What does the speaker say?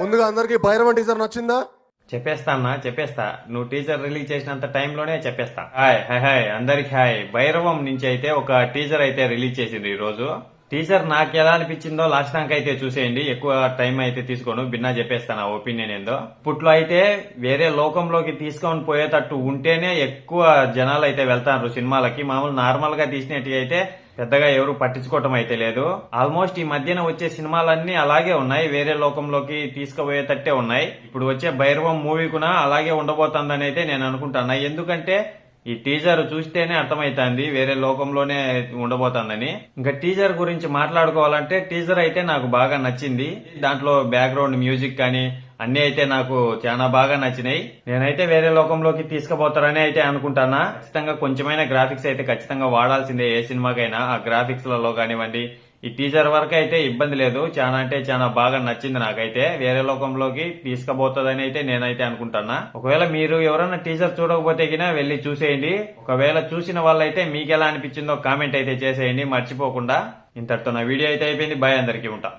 ముందుగా అందరికి భైరవ టీజర్ నచ్చిందా? చెప్పేస్తా అన్న చెప్పేస్తా. నువ్వు టీజర్ రిలీజ్ చేసినంత టైంలోనే చెప్పేస్తా. హాయ్ హాయ్ హాయ్ అందరికి హాయ్. భైరవం నుంచి అయితే ఒక టీజర్ అయితే రిలీజ్ చేసింది ఈ రోజు టీచర్ నాకు ఎలా అనిపించిందో లాస్ట్ దాకా అయితే చూసేయండి. ఎక్కువ టైం అయితే తీసుకోను. భిన్నా చెప్పేస్తాను ఆ ఒపీనియన్ ఏందో. పుట్లో అయితే వేరే లోకంలోకి తీసుకొని పోయేటట్టు ఉంటేనే ఎక్కువ జనాలు అయితే వెళ్తారు సినిమాలకి. మామూలు నార్మల్గా తీసినట్టు అయితే పెద్దగా ఎవరు పట్టించుకోవటం అయితే లేదు. ఆల్మోస్ట్ ఈ మధ్యన వచ్చే సినిమాలన్నీ అలాగే ఉన్నాయి. వేరే లోకంలోకి తీసుకుపోయేటట్టే ఉన్నాయి. ఇప్పుడు వచ్చే భైరవం మూవీ కూడా అలాగే ఉండబోతుందని అయితే నేను అనుకుంటున్నా ఎందుకంటే ఈ టీజర్ చూస్తేనే అర్థమైతుంది వేరే లోకంలోనే ఉండబోతుందని. ఇంకా టీజర్ గురించి మాట్లాడుకోవాలంటే టీజర్ అయితే నాకు బాగా నచ్చింది. దాంట్లో బ్యాక్గ్రౌండ్ మ్యూజిక్ కానీ అన్ని అయితే నాకు చాలా బాగా నచ్చినాయి. నేనైతే వేరే లోకంలోకి తీసుకుపోతారని అయితే అనుకుంటానా ఖచ్చితంగా కొంచెమైనా గ్రాఫిక్స్ అయితే ఖచ్చితంగా వాడాల్సిందే ఏ సినిమాకైనా ఆ గ్రాఫిక్స్లలో కానివ్వండి ఈ టీజర్ వరకు అయితే ఇబ్బంది లేదు. చాలా అంటే చాలా బాగా నచ్చింది నాకైతే. వేరే లోకంలోకి తీసుకుపోతుందని అయితే నేనైతే అనుకుంటున్నా. ఒకవేళ మీరు ఎవరైనా టీజర్ చూడకపోతే గినా వెళ్ళి చూసేయండి. ఒకవేళ చూసిన వాళ్ళైతే మీకు ఎలా అనిపించిందో కామెంట్ అయితే చేసేయండి. మర్చిపోకుండా. ఇంతటితో నా వీడియో అయితే అయిపోయింది. బాయ్ అందరికీ ఉంటా.